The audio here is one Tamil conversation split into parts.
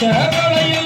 கவலையில்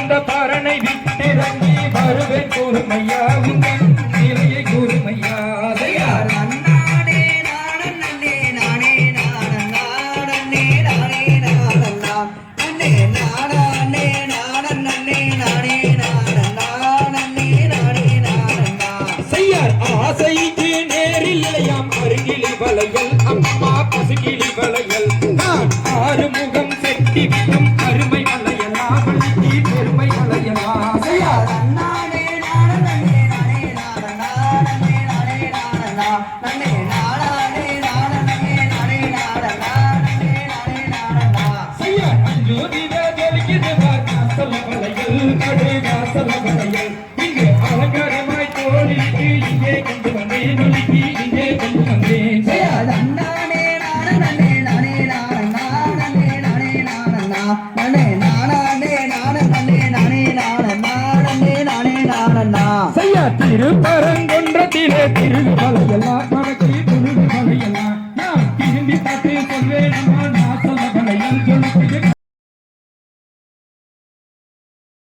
பிறந்த பாரனை விட்டிறங்கி வருவேன் கூறுமையா உங்கள் நிலையை கூறுமையா. அதையார் ஆசைக்கு அருகிலி வளையல் அம்மா பசுகிளி வளையல். நான் ஆறுமுகம் கல்கடை திருமலையெல்லாம் மனத்தில் திருமலையெல்லாம் நான் திரும்பி பார்த்து சொல்வேன் அம்மா